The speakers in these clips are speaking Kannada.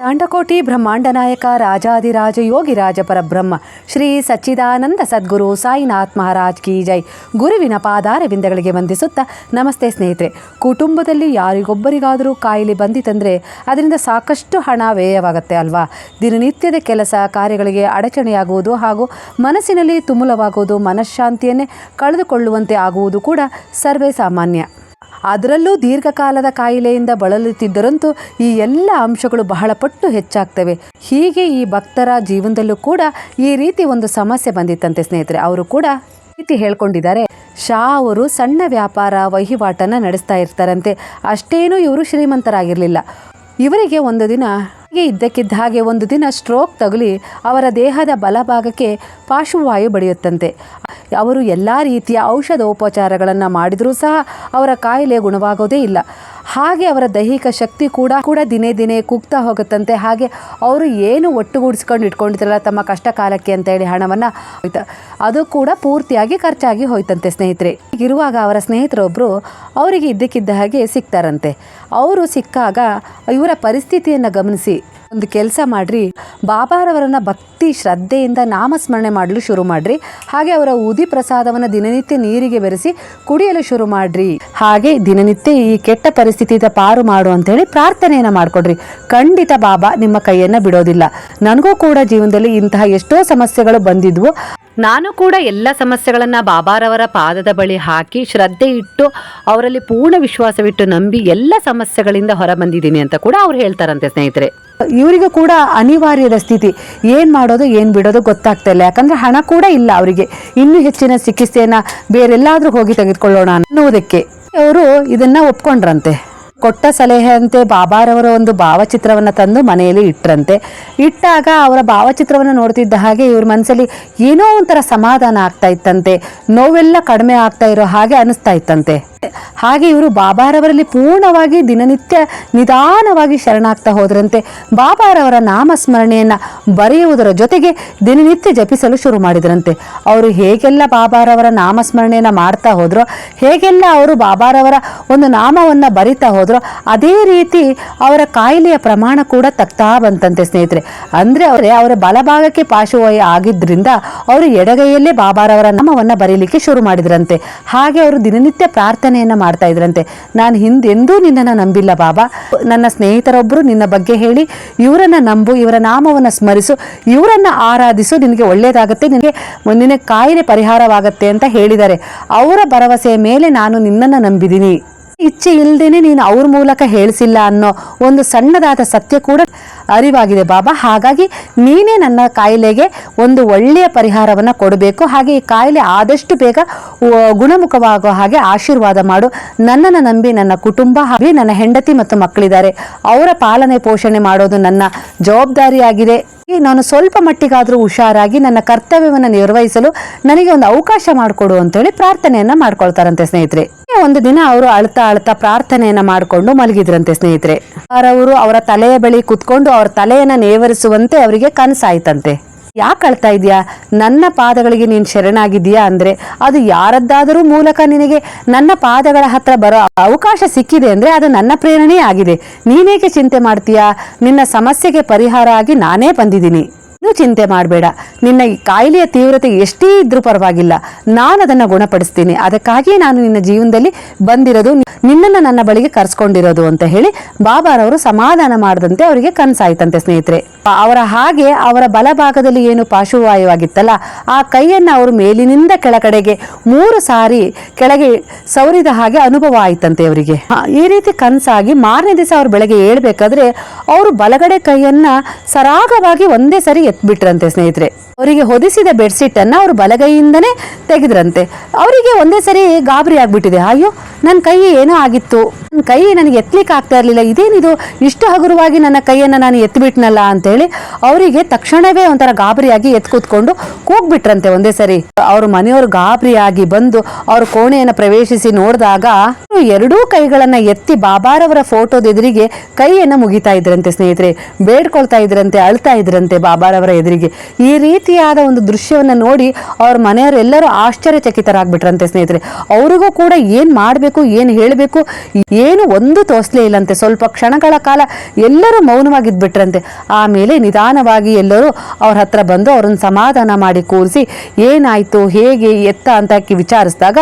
ತಾಂಡಕೋಟಿ ಬ್ರಹ್ಮಾಂಡ ನಾಯಕ ರಾಜಾದಿರಾಜ ಯೋಗಿ ರಾಜ ಪರಬ್ರಹ್ಮ ಶ್ರೀ ಸಚ್ಚಿದಾನಂದ ಸದ್ಗುರು ಸಾಯಿನಾಥ್ ಮಹಾರಾಜ್ ಕಿ ಜೈ. ಗುರುವಿನ ಪಾದಾರವಿಂದಗಳಿಗೆ ವಂದಿಸುತ್ತಾ ನಮಸ್ತೆ ಸ್ನೇಹಿತರೆ. ಕುಟುಂಬದಲ್ಲಿ ಯಾರಿಗೊಬ್ಬರಿಗಾದರೂ ಕಾಯಿಲೆ ಬಂದಿತಂದರೆ ಅದರಿಂದ ಸಾಕಷ್ಟು ಹಣ ವ್ಯಯವಾಗುತ್ತೆ ಅಲ್ವಾ? ದಿನನಿತ್ಯದ ಕೆಲಸ ಕಾರ್ಯಗಳಿಗೆ ಅಡಚಣೆಯಾಗುವುದು ಹಾಗೂ ಮನಸ್ಸಿನಲ್ಲಿ ತುಮುಲವಾಗುವುದು, ಮನಃಶಾಂತಿಯನ್ನೇ ಕಳೆದುಕೊಳ್ಳುವಂತೆ ಆಗುವುದು ಕೂಡ ಸರ್ವೇ ಸಾಮಾನ್ಯ. ಅದರಲ್ಲೂ ದೀರ್ಘಕಾಲದ ಕಾಯಿಲೆಯಿಂದ ಬಳಲುತ್ತಿದ್ದರಂತೂ ಈ ಎಲ್ಲ ಅಂಶಗಳು ಬಹಳ ಪಟ್ಟು ಹೆಚ್ಚಾಗ್ತವೆ. ಹೀಗೆ ಈ ಭಕ್ತರ ಜೀವನದಲ್ಲೂ ಕೂಡ ಈ ರೀತಿ ಒಂದು ಸಮಸ್ಯೆ ಬಂದಿತ್ತಂತೆ ಸ್ನೇಹಿತರೆ. ಅವರು ಕೂಡ ರೀತಿ ಹೇಳ್ಕೊಂಡಿದ್ದಾರೆ. ಶಾ ಅವರು ಸಣ್ಣ ವ್ಯಾಪಾರ, ವಹಿವಾಟನ್ನು ನಡೆಸ್ತಾ ಇರ್ತಾರಂತೆ. ಅಷ್ಟೇನೂ ಇವರು ಶ್ರೀಮಂತರಾಗಿರಲಿಲ್ಲ. ಇವರಿಗೆ ಒಂದು ದಿನ, ಹಾಗೆ ಇದ್ದಕ್ಕಿದ್ದ ಹಾಗೆ ಒಂದು ದಿನ ಸ್ಟ್ರೋಕ್ ತಗುಲಿ ಅವರ ದೇಹದ ಬಲಭಾಗಕ್ಕೆ ಪಾರ್ಶ್ವವಾಯು ಬಡಿಯುತ್ತಂತೆ. ಅವರು ಎಲ್ಲ ರೀತಿಯ ಔಷಧೋಪಚಾರಗಳನ್ನು ಮಾಡಿದರೂ ಸಹ ಅವರ ಕಾಯಿಲೆ ಗುಣವಾಗೋದೇ ಇಲ್ಲ. ಹಾಗೆ ಅವರ ದೈಹಿಕ ಶಕ್ತಿ ಕೂಡ ಕೂಡ ದಿನೇ ದಿನೇ ಕುಗ್ತಾ ಹೋಗುತ್ತಂತೆ. ಹಾಗೆ ಅವರು ಏನು ಒಟ್ಟುಗೂಡಿಸ್ಕೊಂಡು ಇಟ್ಕೊಂಡಿದ್ರಲ್ಲ ತಮ್ಮ ಕಷ್ಟ ಕಾಲಕ್ಕೆ ಅಂತ ಹೇಳಿ ಹಣವನ್ನು ಹೋಯ್ತು. ಅದು ಕೂಡ ಪೂರ್ತಿಯಾಗಿ ಖರ್ಚಾಗಿ ಹೋಯ್ತಂತೆ ಸ್ನೇಹಿತರೆ. ಇರುವಾಗ ಅವರ ಸ್ನೇಹಿತರೊಬ್ಬರು ಅವರಿಗೆ ಇದ್ದಕ್ಕಿದ್ದ ಹಾಗೆ ಸಿಗ್ತಾರಂತೆ ಅವರು ಸಿಕ್ಕಾಗ ಇವರ ಪರಿಸ್ಥಿತಿಯನ್ನು ಗಮನಿಸಿ. ಒಂದು ಕೆಲಸ ಮಾಡ್ರಿ. ಬಾಬಾರವರನ್ನ ಭಕ್ತಿ, ಶ್ರದ್ಧೆಯಿಂದ ನಾಮಸ್ಮರಣೆ ಮಾಡಲು ಶುರು ಮಾಡಿರಿ. ಹಾಗೆ ಅವರ ಉದಿ ಪ್ರಸಾದವನ್ನು ದಿನನಿತ್ಯ ನೀರಿಗೆ ಬೆರೆಸಿ ಕುಡಿಯಲು ಶುರು ಮಾಡ್ರಿ. ಹಾಗೆ ದಿನನಿತ್ಯ ಈ ಕೆಟ್ಟ ಪರಿಸ್ಥಿತಿಯಿಂದ ಪಾರು ಮಾಡು ಅಂತ ಹೇಳಿ ಪ್ರಾರ್ಥನೆಯನ್ನು ಮಾಡಿಕೊಡ್ರಿ. ಖಂಡಿತ ಬಾಬಾ, ನಿಮ್ಮ ಕೈಯನ್ನು ಬಿಡೋದಿಲ್ಲ. ನನಗೂ ಕೂಡ ಜೀವನದಲ್ಲಿ ಇಂತಹ ಎಷ್ಟೋ ಸಮಸ್ಯೆಗಳು ಬಂದಿದ್ವು. ನಾನು ಕೂಡ ಎಲ್ಲ ಸಮಸ್ಯೆಗಳನ್ನ ಬಾಬಾರವರ ಪಾದದ ಬಳಿ ಹಾಕಿ ಶ್ರದ್ಧೆ ಇಟ್ಟು ಅವರಲ್ಲಿ ಪೂರ್ಣ ವಿಶ್ವಾಸವಿಟ್ಟು ನಂಬಿ ಎಲ್ಲ ಸಮಸ್ಯೆಗಳಿಂದ ಹೊರ ಬಂದಿದ್ದೀನಿ ಅಂತ ಕೂಡ ಅವ್ರು ಹೇಳ್ತಾರಂತೆ ಸ್ನೇಹಿತರೆ. ಇವರಿಗೂ ಕೂಡ ಅನಿವಾರ್ಯದ ಸ್ಥಿತಿ. ಏನ್ ಮಾಡೋದು, ಏನ್ ಬಿಡೋದು ಗೊತ್ತಾಗ್ತಾ ಇಲ್ಲ. ಯಾಕಂದ್ರೆ ಹಣ ಕೂಡ ಇಲ್ಲ ಅವರಿಗೆ. ಇನ್ನೂ ಹೆಚ್ಚಿನ ಚಿಕಿತ್ಸೆಯನ್ನ ಬೇರೆಲ್ಲಾದ್ರೂ ಹೋಗಿ ತೆಗೆದುಕೊಳ್ಳೋಣ ಅನ್ನುವುದಕ್ಕೆ. ಅವರು ಇದನ್ನ ಒಪ್ಕೊಂಡ್ರಂತೆ. ಕೊಟ್ಟ ಸಲಹೆಯಂತೆ ಬಾಬಾರವರ ಒಂದು ಭಾವಚಿತ್ರವನ್ನು ತಂದು ಮನೆಯಲ್ಲಿ ಇಟ್ಟರಂತೆ ಇಟ್ಟಾಗ ಅವರ ಭಾವಚಿತ್ರವನ್ನು ನೋಡ್ತಿದ್ದ ಹಾಗೆ ಇವ್ರ ಮನಸ್ಸಲ್ಲಿ ಏನೋ ಒಂಥರ ಸಮಾಧಾನ ಆಗ್ತಾ ಇತ್ತಂತೆ. ನೋವೆಲ್ಲ ಕಡಿಮೆ ಆಗ್ತಾ ಇರೋ ಹಾಗೆ ಅನಿಸ್ತಾ ಇತ್ತಂತೆ. ಹಾಗೆ ಇವರು ಬಾಬಾರವರಲ್ಲಿ ಪೂರ್ಣವಾಗಿ ದಿನನಿತ್ಯ ನಿಧಾನವಾಗಿ ಶರಣಾಗ್ತಾ ಹೋದ್ರಂತೆ. ಬಾಬಾರವರ ನಾಮಸ್ಮರಣೆಯನ್ನು ಬರೆಯುವುದರ ಜೊತೆಗೆ ದಿನನಿತ್ಯ ಜಪಿಸಲು ಶುರು ಮಾಡಿದ್ರಂತೆ. ಅವರು ಹೇಗೆಲ್ಲ ಬಾಬಾರವರ ನಾಮಸ್ಮರಣೆಯನ್ನು ಮಾಡ್ತಾ ಹೋದ್ರೋ, ಹೇಗೆಲ್ಲ ಅವರು ಬಾಬಾರವರ ಒಂದು ನಾಮವನ್ನು ಬರಿತಾ ಹೋದ್ರೋ ಅದೇ ರೀತಿ ಅವರ ಕಾಯಿಲೆಯ ಪ್ರಮಾಣ ಕೂಡ ತಗ್ತಾ ಬಂತಂತೆ ಸ್ನೇಹಿತರೆ. ಅಂದ್ರೆ ಅವರೇ, ಅವರ ಬಲಭಾಗಕ್ಕೆ ಪಾರ್ಶ್ವವಾಯು ಆಗಿದ್ರಿಂದ ಅವರು ಎಡಗೈಯಲ್ಲೇ ಬಾಬಾರವರ ನಾಮವನ್ನ ಬರೀಲಿಕ್ಕೆ ಶುರು ಮಾಡಿದ್ರಂತೆ. ಹಾಗೆ ಅವರು ದಿನನಿತ್ಯ ಪ್ರಾರ್ಥನೆಯನ್ನ ಮಾಡ್ತಾ ಇದ್ರಂತೆ. ನಾನು ಹಿಂದೆಂದೂ ನಿನ್ನನ್ನು ನಂಬಿಲ್ಲ ಬಾಬಾ. ನನ್ನ ಸ್ನೇಹಿತರೊಬ್ಬರು ನಿನ್ನ ಬಗ್ಗೆ ಹೇಳಿ, ಇವರನ್ನು ನಂಬು, ಇವರ ನಾಮವನ್ನು ಸ್ಮರಿಸು, ಇವರನ್ನು ಆರಾಧಿಸು, ನಿನಗೆ ಒಳ್ಳೆಯದಾಗುತ್ತೆ ನಿನಗೆ ಮುಂದಿನ ಕಾಯಿಲೆ ಪರಿಹಾರವಾಗುತ್ತೆ ಅಂತ ಹೇಳಿದ್ದಾರೆ. ಅವರ ಭರವಸೆಯ ಮೇಲೆ ನಾನು ನಿನ್ನನ್ನು ನಂಬಿದ್ದೀನಿ. ಇಚ್ಛೆ ಇಲ್ಲದೇನೆ ನೀನು ಅವ್ರ ಮೂಲಕ ಹೇಳಿಸಿಲ್ಲ ಅನ್ನೋ ಒಂದು ಸಣ್ಣದಾದ ಸತ್ಯ ಕೂಡ ಅರಿವಾಗಿದೆ ಬಾಬಾ. ಹಾಗಾಗಿ ನೀನೇ ನನ್ನ ಕಾಯಿಲೆಗೆ ಒಂದು ಒಳ್ಳೆಯ ಪರಿಹಾರವನ್ನು ಕೊಡಬೇಕು. ಹಾಗೆ ಈ ಕಾಯಿಲೆ ಆದಷ್ಟು ಬೇಗ ಗುಣಮುಖವಾಗೋ ಹಾಗೆ ಆಶೀರ್ವಾದ ಮಾಡು. ನನ್ನನ್ನು ನಂಬಿ ನನ್ನ ಕುಟುಂಬ ಹಾಗೆ ನನ್ನ ಹೆಂಡತಿ ಮತ್ತು ಮಕ್ಕಳಿದ್ದಾರೆ. ಅವರ ಪಾಲನೆ ಪೋಷಣೆ ಮಾಡೋದು ನನ್ನ ಜವಾಬ್ದಾರಿಯಾಗಿದೆ. ನಾನು ಸ್ವಲ್ಪ ಮಟ್ಟಿಗಾದರೂ ಹುಷಾರಾಗಿ ನನ್ನ ಕರ್ತವ್ಯವನ್ನು ನಿರ್ವಹಿಸಲು ನನಗೆ ಒಂದು ಅವಕಾಶ ಮಾಡಿಕೊಡು ಅಂತೇಳಿ ಪ್ರಾರ್ಥನೆಯನ್ನ ಮಾಡ್ಕೊಳ್ತಾರಂತೆ ಸ್ನೇಹಿತರೆ. ಒಂದು ದಿನ ಅವರು ಅಳ್ತಾ ಅಳ್ತಾ ಪ್ರಾರ್ಥನೆಯನ್ನ ಮಾಡಿಕೊಂಡು ಮಲಗಿದ್ರಂತೆ ಸ್ನೇಹಿತರೆ. ಅವರವರು ಅವರ ತಲೆಯ ಬಳಿ ಕುತ್ಕೊಂಡು ಅವರ ತಲೆಯನ್ನ ನೇವರಿಸುವಂತೆ ಅವರಿಗೆ ಕನಸಾಯ್ತಂತೆ. ಯಾಕೆ ಅಳ್ತಾ ಇದೆಯಾ? ನನ್ನ ಪಾದಗಳಿಗೆ ನೀನು ಶರಣಾಗಿದ್ದೀಯಾ ಅಂದರೆ ಅದು ಯಾರದ್ದಾದರೂ ಮೂಲಕ ನಿನಗೆ ನನ್ನ ಪಾದಗಳ ಹತ್ರ ಬರೋ ಅವಕಾಶ ಸಿಕ್ಕಿದೆ ಅಂದರೆ ಅದು ನನ್ನ ಪ್ರೇರಣೆ ಆಗಿದೆ. ನೀನೇಕೆ ಚಿಂತೆ ಮಾಡ್ತೀಯಾ? ನಿನ್ನ ಸಮಸ್ಯೆಗೆ ಪರಿಹಾರ ಆಗಿ ನಾನೇ ಬಂದಿದ್ದೀನಿ. ನೀವು ಚಿಂತೆ ಮಾಡಬೇಡ. ನಿನ್ನ ಈ ಕಾಯಿಲೆಯ ತೀವ್ರತೆ ಎಷ್ಟೇ ಇದ್ರೂ ಪರವಾಗಿಲ್ಲ. ನಾನು ಅದನ್ನು ಗುಣಪಡಿಸ್ತೀನಿ. ಅದಕ್ಕಾಗಿಯೇ ನಾನು ನಿನ್ನ ಜೀವನದಲ್ಲಿ ಬಂದಿರೋದು, ನಿನ್ನನ್ನು ನನ್ನ ಬಳಿಗೆ ಕರೆಸ್ಕೊಂಡಿರೋದು ಅಂತ ಹೇಳಿ ಬಾಬಾರವರು ಸಮಾಧಾನ ಮಾಡದಂತೆ ಅವರಿಗೆ ಕನಸಾಯ್ತಂತೆ ಸ್ನೇಹಿತರೆ. ಅವರ ಹಾಗೆ ಅವರ ಬಲಭಾಗದಲ್ಲಿ ಏನು ಪಾರ್ಶ್ವವಾಯುವಾಗಿತ್ತಲ್ಲ ಆ ಕೈಯನ್ನು ಅವರು ಮೇಲಿನಿಂದ ಕೆಳಗಡೆಗೆ ಮೂರು ಸಾರಿ ಕೆಳಗೆ ಸವರಿದ ಹಾಗೆ ಅನುಭವ ಆಯ್ತಂತೆ ಅವರಿಗೆ. ಈ ರೀತಿ ಕನಸಾಗಿ ಮಾರನೇ ದಿವಸ ಅವರು ಬೆಳಗ್ಗೆ ಏಳ್ಬೇಕಾದ್ರೆ ಅವರು ಬಲಗಡೆ ಕೈಯನ್ನ ಸರಾಗವಾಗಿ ಒಂದೇ ಸರಿ ಎತ್ಬಿಟ್ರಂತೆ ಸ್ನೇಹಿತರೆ. ಅವರಿಗೆ ಹೊದಿಸಿದ ಬೆಡ್ಶೀಟ್ ಅನ್ನ ಅವರು ಬಲಗೈಯಿಂದನೇ ತೆಗೆದ್ರಂತೆ. ಅವರಿಗೆ ಒಂದೇ ಸರಿ ಗಾಬರಿ ಆಗ್ಬಿಟ್ಟಿದೆ. ಅಯ್ಯೋ ನನ್ನ ಕೈ ಏನೋ ಆಗಿತ್ತು. ನನ್ನ ಕೈ ನನಗೆ ಎತ್ತಲಿಕ್ಕೆ ಆಗ್ತಾ ಇರಲಿಲ್ಲ. ಇದೇನಿದು? ಇಷ್ಟು ಹಗುರವಾಗಿ ನನ್ನ ಕೈಯನ್ನು ನಾನು ಎತ್ತಿಬಿಟ್ನಲ್ಲ ಅಂತೇಳಿ ಅವರಿಗೆ ತಕ್ಷಣವೇ ಒಂಥರ ಗಾಬರಿಯಾಗಿ ಎತ್ ಕೂತ್ಕೊಂಡು ಕೂಗ್ಬಿಟ್ರಂತೆ ಒಂದೇ ಸರಿ. ಅವ್ರ ಮನೆಯವರು ಗಾಬರಿಯಾಗಿ ಬಂದು ಅವ್ರ ಕೋಣೆಯನ್ನು ಪ್ರವೇಶಿಸಿ ನೋಡಿದಾಗ ಎರಡೂ ಕೈಗಳನ್ನ ಎತ್ತಿ ಬಾಬಾರವರ ಫೋಟೋದ ಎದುರಿಗೆ ಕೈಯನ್ನು ಮುಗಿತಾ ಇದ್ರಂತೆ ಸ್ನೇಹಿತರೆ. ಬೇಡ್ಕೊಳ್ತಾ ಇದ್ರಂತೆ, ಅಳ್ತಾ ಇದ್ರಂತೆ ಬಾಬಾರವರ. ಬಾಬಾರವರ ಎದುರಿಗೆ. ಈ ರೀತಿಯಾದ ಒಂದು ದೃಶ್ಯವನ್ನು ನೋಡಿ ಅವ್ರ ಮನೆಯವರೆಲ್ಲರೂ ಆಶ್ಚರ್ಯಚಕಿತರಾಗ್ಬಿಟ್ರಂತೆ ಸ್ನೇಹಿತರೆ. ಅವರಿಗೂ ಕೂಡ ಏನು ಮಾಡಬೇಕು, ಏನು ಹೇಳಬೇಕು, ಏನು ಒಂದು ತೋಸ್ಲೇ ಇಲ್ಲಂತೆ. ಸ್ವಲ್ಪ ಕ್ಷಣಗಳ ಕಾಲ ಎಲ್ಲರೂ ಮೌನವಾಗಿದ್ಬಿಟ್ರಂತೆ. ಆಮೇಲೆ ನಿಧಾನವಾಗಿ ಎಲ್ಲರೂ ಅವ್ರ ಹತ್ರ ಬಂದು ಅವ್ರನ್ನ ಸಮಾಧಾನ ಮಾಡಿ ಕೂರಿಸಿ, ಏನಾಯಿತು, ಹೇಗೆ, ಎತ್ತ ಅಂತ ವಿಚಾರಿಸಿದಾಗ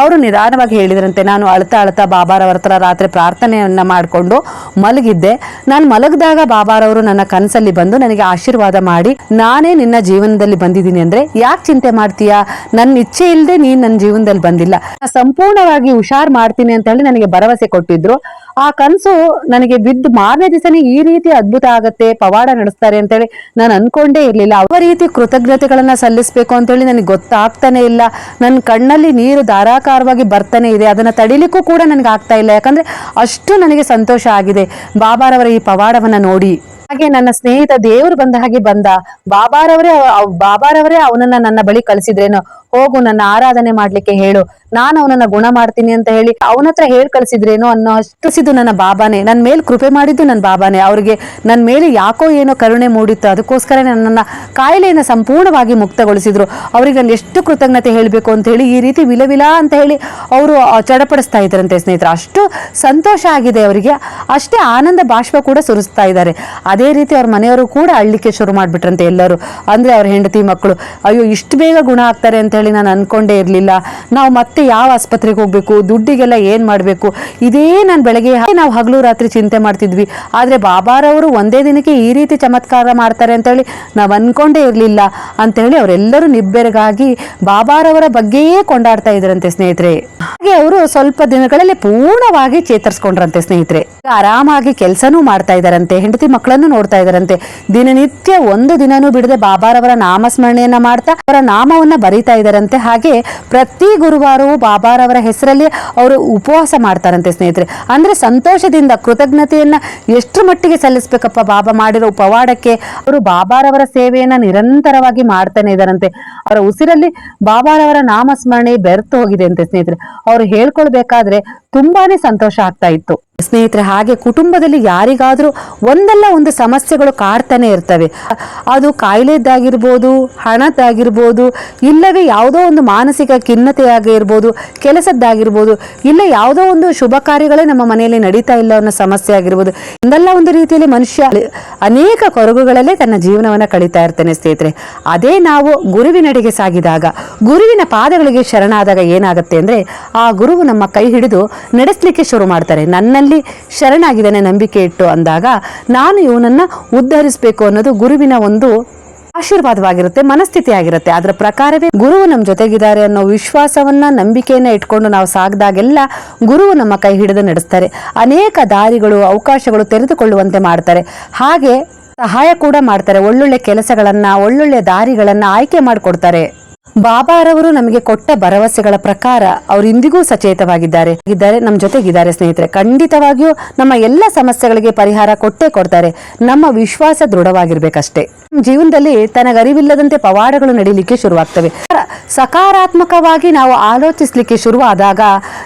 ಅವರು ನಿಧಾನವಾಗಿ ಹೇಳಿದ್ರಂತೆ. ನಾನು ಅಳ್ತಾ ಅಳ್ತಾ ಬಾಬಾರವರ ಹತ್ರ ರಾತ್ರಿ ಪ್ರಾರ್ಥನೆಯನ್ನ ಮಾಡಿಕೊಂಡು ಮಲಗಿದ್ದೆ. ನಾನು ಮಲಗಿದಾಗ ಬಾಬಾರವರು ನನ್ನ ಕನಸಲ್ಲಿ ಬಂದು ನನಗೆ ಆಶೀರ್ವಾದ ಮಾಡಿ ನಾನೇ ನಿನ್ನ ಜೀವನದಲ್ಲಿ ಬಂದಿದ್ದೀನಿ ಅಂದ್ರೆ ಯಾಕೆ ಚಿಂತೆ ಮಾಡ್ತೀಯಾ? ನನ್ನ ಇಚ್ಛೆ ಇಲ್ಲದೆ ನೀನ್ ನನ್ನ ಜೀವನದಲ್ಲಿ ಬಂದಿಲ್ಲ. ಸಂಪೂರ್ಣವಾಗಿ ಹುಷಾರ್ ಮಾಡ್ತೀನಿ ಅಂತ ಹೇಳಿ ನನಗೆ ಭರವಸೆ ಕೊಟ್ಟಿದ್ರು. ಆ ಕನಸು ನನಗೆ ಬಿದ್ದು ಮಾರನೇ ದಿವಸನೇ ಈ ರೀತಿ ಅದ್ಭುತ ಆಗತ್ತೆ, ಪವಾಡ ನಡೆಸ್ತಾರೆ ಅಂತೇಳಿ ನಾನು ಅನ್ಕೊಂಡೇ ಇರ್ಲಿಲ್ಲ. ಅವ ರೀತಿ ಕೃತಜ್ಞತೆಗಳನ್ನ ಸಲ್ಲಿಸಬೇಕು ಅಂತೇಳಿ ನನಗೆ ಗೊತ್ತಾಗ್ತಾನೆ ಇಲ್ಲ. ನನ್ನ ಕಣ್ಣಲ್ಲಿ ನೀರು ಧಾರಾಕಾರವಾಗಿ ಬರ್ತಾನೆ ಇದೆ. ಅದನ್ನ ತಡಿಲಿಕ್ಕೂ ಕೂಡ ನನಗೆ ಆಗ್ತಾ ಇಲ್ಲ. ಯಾಕಂದ್ರೆ ಅಷ್ಟು ನನಗೆ ಸಂತೋಷ ಆಗಿದೆ. ಬಾಬಾರವರ ಈ ಪವಾಡವನ್ನ ನೋಡಿ. ಹಾಗೆ ನನ್ನ ಸ್ನೇಹಿತ ದೇವರು ಬಂದ ಹಾಗೆ ಬಂದ. ಬಾಬಾರವರೇ ಬಾಬಾರವರೇ ಅವನನ್ನ ನನ್ನ ಬಳಿ ಕಳಿಸಿದ್ರೇನು. ಹೋಗು, ನನ್ನ ಆರಾಧನೆ ಮಾಡ್ಲಿಕ್ಕೆ ಹೇಳು. ನಾನು ಅವನನ್ನ ಗುಣ ಮಾಡ್ತೀನಿ ಅಂತ ಹೇಳಿ ಅವನ ಹತ್ರ ಹೇಳ್ ಕಳಿಸಿದ್ರೇನೋ ಅನ್ನೋ ಅಷ್ಟು ಸಿದ್ದು ನನ್ನ ಬಾಬಾನೇ. ನನ್ನ ಮೇಲೆ ಕೃಪೆ ಮಾಡಿದ್ದು ನನ್ನ ಬಾಬಾನೇ. ಅವ್ರಿಗೆ ನನ್ನ ಮೇಲೆ ಯಾಕೋ ಏನೋ ಕರುಣೆ ಮೂಡಿತ್ತು. ಅದಕ್ಕೋಸ್ಕರ ನನ್ನ ಕಾಯಿಲೆಯನ್ನು ಸಂಪೂರ್ಣವಾಗಿ ಮುಕ್ತಗೊಳಿಸಿದ್ರು. ಅವ್ರಿಗೆ ನಾನು ಎಷ್ಟು ಕೃತಜ್ಞತೆ ಹೇಳಬೇಕು ಅಂತ ಹೇಳಿ ಈ ರೀತಿ ವಿಲವಿಲ ಅಂತ ಹೇಳಿ ಅವರು ಚಡಪಡಿಸ್ತಾ ಇದ್ರಂತೆ ಸ್ನೇಹಿತರೆ. ಅಷ್ಟು ಸಂತೋಷ ಆಗಿದೆ ಅವರಿಗೆ. ಅಷ್ಟೇ ಆನಂದ ಬಾಷ್ಪ ಕೂಡ ಸುರಿಸ್ತಾ ಇದ್ದಾರೆ. ಅದೇ ರೀತಿ ಅವ್ರ ಮನೆಯವರು ಕೂಡ ಅಳ್ಳಿಕ್ಕೆ ಶುರು ಮಾಡ್ಬಿಟ್ರಂತೆ ಎಲ್ಲರೂ. ಅಂದ್ರೆ ಅವ್ರ ಹೆಂಡತಿ ಮಕ್ಕಳು. ಅಯ್ಯೋ, ಇಷ್ಟು ಬೇಗ ಗುಣ ಆಗ್ತಾರೆ ಅಂತ ಹೇಳಿ ನಾನು ಅಂದ್ಕೊಂಡೇ ಇರಲಿಲ್ಲ. ನಾವು ಮತ್ತೆ ಯಾವ ಆಸ್ಪತ್ರೆಗೆ ಹೋಗಬೇಕು? ದುಡ್ಡಿಗೆಲ್ಲ ಏನು ಮಾಡಬೇಕು? ಇದೇ ನಾನು ಬೆಳಗ್ಗೆ ನಾವು ಹಗಲು ರಾತ್ರಿ ಚಿಂತೆ ಮಾಡ್ತಿದ್ವಿ. ಆದ್ರೆ ಬಾಬಾರವರು ಒಂದೇ ದಿನಕ್ಕೆ ಈ ರೀತಿ ಚಮತ್ಕಾರ ಮಾಡ್ತಾರೆ ಅಂತ ಹೇಳಿ ನಾವು ಅಂದ್ಕೊಂಡೇ ಇರಲಿಲ್ಲ. ಅಂತ ಹೇಳಿ ಅವರೆಲ್ಲರೂ ನಿಬ್ಬೆರಗಾಗಿ ಬಾಬಾರವರ ಬಗ್ಗೆಯೇ ಕೊಂಡಾಡ್ತಾ ಇದ್ರಂತೆ ಸ್ನೇಹಿತರೆ. ಹಾಗೆ ಅವರು ಸ್ವಲ್ಪ ದಿನಗಳಲ್ಲಿ ಪೂರ್ಣವಾಗಿ ಚೇತರಿಸ್ಕೊಂಡ್ರಂತೆ ಸ್ನೇಹಿತರೆ. ಆರಾಮಾಗಿ ಕೆಲಸನೂ ಮಾಡ್ತಾ ಇದಾರಂತೆ, ಹೆಂಡತಿ ಮಕ್ಕಳನ್ನು ನೋಡ್ತಾ ಇದಾರಂತೆ. ದಿನನಿತ್ಯ ಒಂದು ದಿನನೂ ಬಿಡದೆ ಬಾಬಾರವರ ನಾಮಸ್ಮರಣೆಯನ್ನ ಮಾಡ್ತಾ ಅವರ ನಾಮವನ್ನ ಬರೀತಾ ಇದಾರಂತೆ ಹಾಗೆ ಪ್ರತಿ ಗುರುವಾರವೂ ಬಾಬಾರವರ ಹೆಸರಲ್ಲಿ ಅವರು ಉಪವಾಸ ಮಾಡ್ತಾರಂತೆ ಸ್ನೇಹಿತರೆ. ಅಂದರೆ ಸಂತೋಷದಿಂದ ಕೃತಜ್ಞತೆಯನ್ನ ಎಷ್ಟರ ಮಟ್ಟಿಗೆ ಸಲ್ಲಿಸಬೇಕಪ್ಪ ಬಾಬಾ ಮಾಡಿರೋ ಉಪವಾಡಕ್ಕೆ. ಅವರು ಬಾಬಾರವರ ಸೇವೆಯನ್ನು ನಿರಂತರವಾಗಿ ಮಾಡ್ತಾನೆ ಇದ್ದಾರಂತೆ. ಅವರ ಉಸಿರಲ್ಲಿ ಬಾಬಾರವರ ನಾಮಸ್ಮರಣೆ ಬೆರೆತು ಹೋಗಿದೆ ಅಂತೆ ಸ್ನೇಹಿತರೆ. ಅವರು ಹೇಳ್ಕೊಳ್ಬೇಕಾದ್ರೆ ತುಂಬಾನೇ ಸಂತೋಷ ಆಗ್ತಾ ಇತ್ತು. ಸ್ನೇಹಿತರೆ, ಹಾಗೆ ಕುಟುಂಬದಲ್ಲಿ ಯಾರಿಗಾದರೂ ಒಂದಲ್ಲ ಒಂದು ಸಮಸ್ಯೆಗಳು ಕಾಡ್ತಾನೆ ಇರ್ತವೆ. ಅದು ಕಾಯಿಲೆದ್ದಾಗಿರ್ಬೋದು, ಹಣದ್ದಾಗಿರ್ಬೋದು, ಇಲ್ಲವೇ ಯಾವುದೋ ಒಂದು ಮಾನಸಿಕ ಖಿನ್ನತೆಯಾಗಿರ್ಬೋದು, ಕೆಲಸದ್ದಾಗಿರ್ಬೋದು, ಇಲ್ಲ ಯಾವುದೋ ಒಂದು ಶುಭ ಕಾರ್ಯಗಳೇ ನಮ್ಮ ಮನೆಯಲ್ಲಿ ನಡೀತಾ ಇಲ್ಲ ಅನ್ನೋ ಸಮಸ್ಯೆ ಆಗಿರ್ಬೋದು ಇಂದೆಲ್ಲ ಒಂದು ರೀತಿಯಲ್ಲಿ ಮನುಷ್ಯ ಅನೇಕ ಕೊರಗುಗಳಲ್ಲೇ ತನ್ನ ಜೀವನವನ್ನು ಕಳೀತಾ ಇರ್ತಾನೆ ಸ್ನೇಹಿತರೆ. ಅದೇ ನಾವು ಗುರುವಿನಡೆಗೆ ಸಾಗಿದಾಗ, ಗುರುವಿನ ಪಾದಗಳಿಗೆ ಶರಣಾದಾಗ ಏನಾಗುತ್ತೆ ಅಂದರೆ, ಆ ಗುರುವು ನಮ್ಮ ಕೈ ಹಿಡಿದು ನಡೆಸಲಿಕ್ಕೆ ಶುರು ಮಾಡ್ತಾರೆ. ನನ್ನಲ್ಲಿ ಶರಣಾಗಿದ್ದಾನೆ ನಂಬಿಕೆ ಇಟ್ಟು ಅಂದಾಗ, ನಾನು ಇವನನ್ನು ಉದ್ಧರಿಸಬೇಕು ಅನ್ನೋದು ಗುರುವಿನ ಒಂದು ಆಶೀರ್ವಾದವಾಗಿರುತ್ತೆ ಮನಸ್ಥಿತಿ ಆಗಿರುತ್ತೆ ಅದರ ಪ್ರಕಾರವೇ ಗುರುವು ನಮ್ಮ ಜೊತೆಗಿದ್ದಾರೆ ಅನ್ನೋ ವಿಶ್ವಾಸವನ್ನ, ನಂಬಿಕೆಯನ್ನ ಇಟ್ಕೊಂಡು ನಾವು ಸಾಗದಾಗೆಲ್ಲ ಗುರುವು ನಮ್ಮ ಕೈ ಹಿಡಿದು ನಡೆಸ್ತಾರೆ. ಅನೇಕ ದಾರಿಗಳು, ಅವಕಾಶಗಳು ತೆರೆದುಕೊಳ್ಳುವಂತೆ ಮಾಡ್ತಾರೆ. ಹಾಗೆ ಸಹಾಯ ಕೂಡ ಮಾಡ್ತಾರೆ. ಒಳ್ಳೊಳ್ಳೆ ಕೆಲಸಗಳನ್ನ, ಒಳ್ಳೊಳ್ಳೆ ದಾರಿಗಳನ್ನ ಆಯ್ಕೆ ಮಾಡಿಕೊಡ್ತಾರೆ. ಬಾಬಾರವರು ನಮಗೆ ಕೊಟ್ಟ ಭರವಸೆಗಳ ಪ್ರಕಾರ ಅವರು ಇಂದಿಗೂ ಸಚೇತವಾಗಿದ್ದಾರೆ. ಇದ್ದಾರೆ ನಮ್ಮ ಜೊತೆಗಿದ್ದಾರೆ ಸ್ನೇಹಿತರೆ. ಖಂಡಿತವಾಗಿಯೂ ನಮ್ಮ ಎಲ್ಲ ಸಮಸ್ಯೆಗಳಿಗೆ ಪರಿಹಾರ ಕೊಟ್ಟೇ ಕೊಡ್ತಾರೆ. ನಮ್ಮ ವಿಶ್ವಾಸ ದೃಢವಾಗಿರ್ಬೇಕಷ್ಟೇ. ಜೀವನದಲ್ಲಿ ತನಗರಿವಿಲ್ಲದಂತೆ ಪವಾಡಗಳು ನಡೀಲಿಕ್ಕೆ ಶುರುವಾಗ್ತವೆ. ಸಕಾರಾತ್ಮಕವಾಗಿ ನಾವು ಆಲೋಚಿಸ್ಲಿಕ್ಕೆ ಶುರುವಾದಾಗ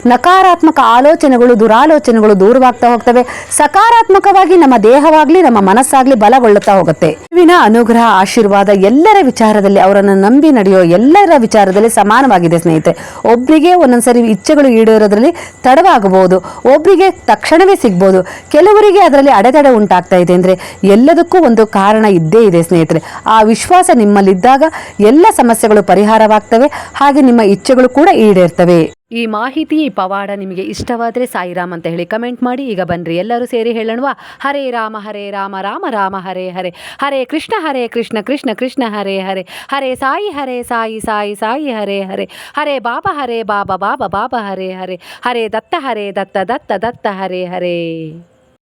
ನಕಾರಾತ್ಮಕ ಆಲೋಚನೆಗಳು, ದುರಾಲೋಚನೆಗಳು ದೂರವಾಗ್ತಾ ಹೋಗ್ತವೆ. ಸಕಾರಾತ್ಮಕವಾಗಿ ನಮ್ಮ ದೇಹವಾಗ್ಲಿ, ನಮ್ಮ ಮನಸ್ಸಾಗ್ಲಿ ಬಲಗೊಳ್ಳುತ್ತಾ ಹೋಗುತ್ತೆ. ಅನುಗ್ರಹ, ಆಶೀರ್ವಾದ ಎಲ್ಲರ ವಿಚಾರದಲ್ಲಿ ಅವರನ್ನು ನಂಬಿ ನಡೆಯೋ ಎಲ್ಲರ ವಿಚಾರದಲ್ಲಿ ಸಮಾನವಾಗಿದೆ ಸ್ನೇಹಿತರೆ. ಒಬ್ಬರಿಗೆ ಒಂದೊಂದ್ಸರಿ ಇಚ್ಛೆಗಳು ಈಡೇರೋದ್ರಲ್ಲಿ ತಡವಾಗಬಹುದು. ಒಬ್ಬರಿಗೆ ತಕ್ಷಣವೇ ಸಿಗ್ಬೋದು ಕೆಲವರಿಗೆ ಅದರಲ್ಲಿ ಅಡೆತಡೆ ಉಂಟಾಗ್ತಾ ಇದೆ ಅಂದರೆ ಎಲ್ಲದಕ್ಕೂ ಒಂದು ಕಾರಣ ಇದ್ದೇ ಇದೆ ಸ್ನೇಹಿತರೆ. ಆ ವಿಶ್ವಾಸ ನಿಮ್ಮಲ್ಲಿದ್ದಾಗ ಎಲ್ಲ ಸಮಸ್ಯೆಗಳು ಪರಿಹಾರವಾಗ್ತವೆ. ಹಾಗೆ ನಿಮ್ಮ ಇಚ್ಛೆಗಳು ಕೂಡ ಈಡೇರ್ತವೆ. ಈ ಮಾಹಿತಿ ಈ ಪವಾಡ ನಿಮಗೆ ಇಷ್ಟವಾದರೆ ಸಾಯಿರಾಮ್ ಅಂತ ಹೇಳಿ ಕಮೆಂಟ್ ಮಾಡಿ. ಈಗ ಬನ್ನಿರಿ ಎಲ್ಲರೂ ಸೇರಿ ಹೇಳೋಣವಾ? ಹರೇ ರಾಮ ಹರೇ ರಾಮ ರಾಮ ರಾಮ, ಹರೇ ಹರೇ. ಹರೇ ಕೃಷ್ಣ ಹರೇ ಕೃಷ್ಣ ಕೃಷ್ಣ ಕೃಷ್ಣ, ಹರೇ ಹರೇ. ಹರೇ ಸಾಯಿ ಹರೇ ಸಾಯಿ ಸಾಯಿ ಸಾಯಿ, ಹರೇ ಹರೇ. ಹರೇ ಬಾಬಾ ಹರೇ ಬಾಬಾ ಬಾಬಾ ಬಾಬಾ, ಹರೇ ಹರೇ. ಹರೇ ದತ್ತ ಹರೇ ದತ್ತ ದತ್ತ ದತ್ತ, ಹರೇ ಹರೇ.